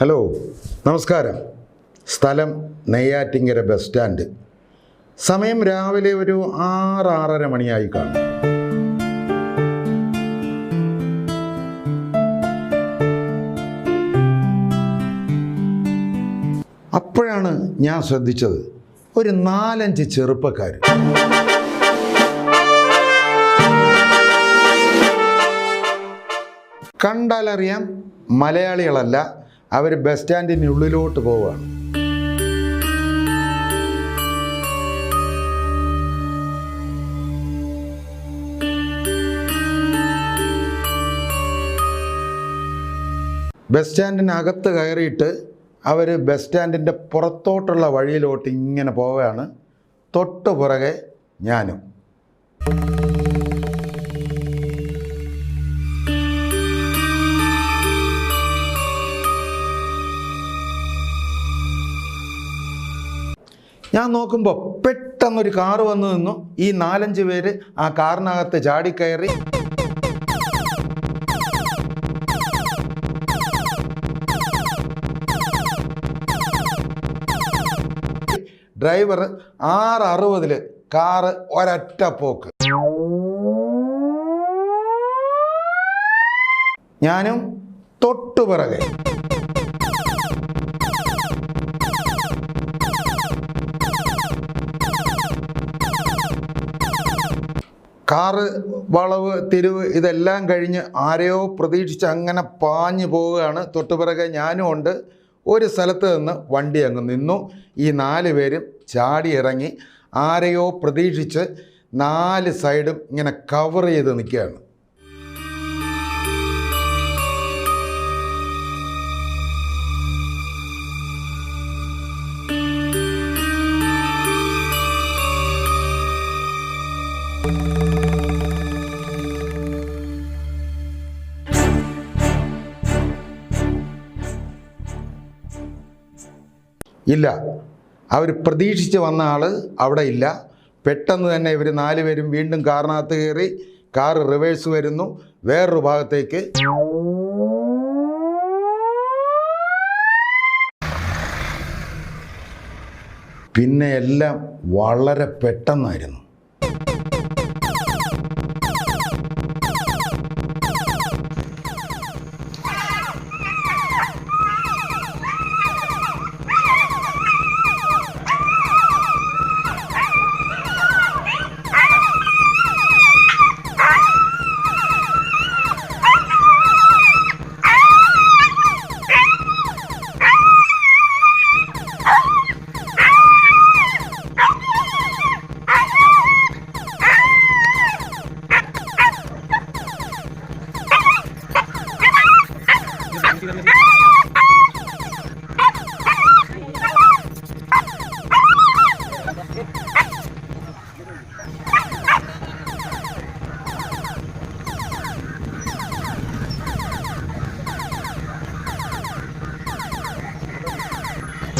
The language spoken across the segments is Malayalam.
ഹലോ നമസ്കാരം. സ്ഥലം നെയ്യാറ്റിങ്കര ബസ് സ്റ്റാൻഡ്. സമയം രാവിലെ ഒരു ആറ് ആറര മണിയായി കാണും. അപ്പോഴാണ് ഞാൻ ശ്രദ്ധിച്ചത് ഒരു നാലഞ്ച് ചെറുപ്പക്കാർ. കണ്ടാലറിയാം മലയാളികളല്ല അവർ ബസ് സ്റ്റാൻഡിന് ഉള്ളിലോട്ട് പോവുകയാണ് ബസ് സ്റ്റാൻഡിനകത്ത് കയറിയിട്ട് അവർ ബസ് സ്റ്റാൻഡിന്റെ പുറത്തോട്ടുള്ള വഴിയിലോട്ട് ഇങ്ങനെ പോവുകയാണ്. തൊട്ട് പുറകെ ഞാനും. ഞാൻ നോക്കുമ്പോൾ പെട്ടെന്നൊരു കാറ് വന്നു നിന്നു. ഈ നാലഞ്ച് പേര് ആ കാറിനകത്ത് ചാടിക്കയറി. ഡ്രൈവർ ആറ് അറുപതിൽ കാറ് ഒരൊറ്റ പോക്ക്. ഞാനും തൊട്ടു കാറ് വളവ് തിരിവ് ഇതെല്ലാം കഴിഞ്ഞ് ആരെയോ പ്രതീക്ഷിച്ച് അങ്ങനെ പാഞ്ഞു പോവുകയാണ്. തൊട്ടുപിറകെ ഞാനും ഉണ്ട്. ഒരു സ്ഥലത്ത് നിന്ന് വണ്ടി അങ്ങ് നിന്നു. ഈ നാല് പേരും ചാടി ഇറങ്ങി. ആരെയോ പ്രതീക്ഷിച്ച് നാല് സൈഡും ഇങ്ങനെ കവർ ചെയ്ത് നിൽക്കുകയാണ്. ഇല്ല. അവർ പ്രതീക്ഷിച്ച് വന്ന ആൾ അവിടെ ഇല്ല. പെട്ടെന്ന് തന്നെ ഇവർ നാലുപേരും വീണ്ടും കാറിനകത്ത് കയറി കാർ റിവേഴ്സ് വരുന്നു. വേറൊരു ഭാഗത്തേക്ക്. പിന്നെ എല്ലാം വളരെ പെട്ടെന്നായിരുന്നു.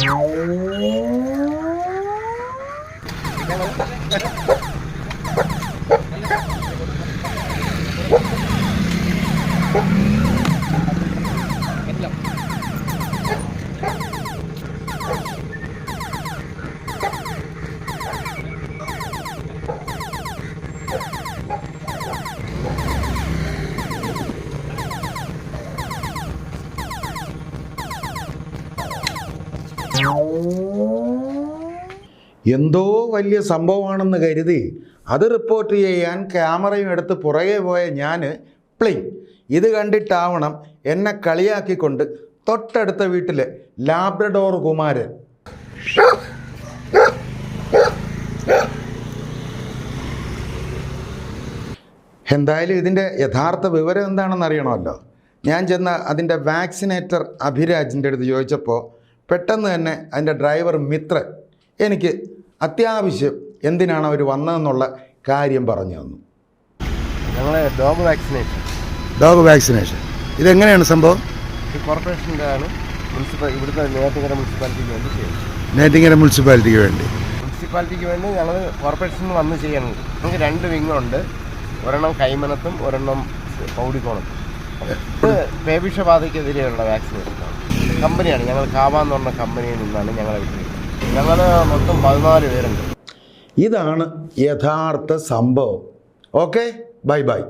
you എന്തോ വലിയ സംഭവമാണെന്ന് കരുതി അത് റിപ്പോർട്ട് ചെയ്യാൻ ക്യാമറയും എടുത്ത് പുറകെ പോയ ഞാൻ പ്ലേ ഇത് കണ്ടിട്ടാവണം എന്നെ കളിയാക്കിക്കൊണ്ട് തൊട്ടടുത്ത വീട്ടിലെ ലാബ്രഡോർ കുമാരൻ. എന്തായാലും ഇതിന്റെ യഥാർത്ഥ വിവരം എന്താണെന്ന് അറിയണമല്ലോ ഞാൻ ചെന്ന് അതിന്റെ വാക്സിനേറ്റർ അഭിരാജിന്റെ അടുത്ത് ചോദിച്ചപ്പോൾ പെട്ടെന്ന് തന്നെ അതിന്റെ ഡ്രൈവർ മിത്രൻ എനിക്ക് അത്യാവശ്യം എന്തിനാണ് അവർ വന്നതെന്നുള്ള കാര്യം പറഞ്ഞു തന്നു. ഞങ്ങൾ ഡോഗ് വാക്സിനേഷൻ ഡോഗ് വാക്സിനേഷൻ ഇതെങ്ങനെയാണ് സംഭവം? ഈ കോർപ്പറേഷന്റെ ആണ്. മുനിസിപ്പൽ ഇവിടുത്തെ നേറ്റിങ്ങര മുനിസിപ്പാലിറ്റിക്ക് വേണ്ടി ചെയ്യുന്നത് നേറ്റിങ്ങര മുനിസിപ്പാലിറ്റിക്ക് വേണ്ടി. മുനിസിപ്പാലിറ്റിക്ക് വേണ്ടി ഞങ്ങൾ കോർപ്പറേഷനിൽ വന്ന് ചെയ്യണത് നമുക്ക് രണ്ട് വിങ്ങുണ്ട് ഒരെണ്ണം കൈമനത്തും ഒരെണ്ണം പൗടിക്കോണത്തും ഇത് പേവിഷബാധയ്ക്കെതിരെയുള്ള വാക്സിനേഷനാണ് കമ്പനിയാണ്. ഞങ്ങൾ കാവാന്ന് പറഞ്ഞ കമ്പനിയിൽ നിന്നാണ് ഞങ്ങളെ വിട്ടിരിക്കുന്നത് ഞങ്ങൾ മൊത്തം പതിനാല് പേരുണ്ട്. ഇതാണ് യഥാർത്ഥ സംഭവം. ഓക്കെ? Bye bye.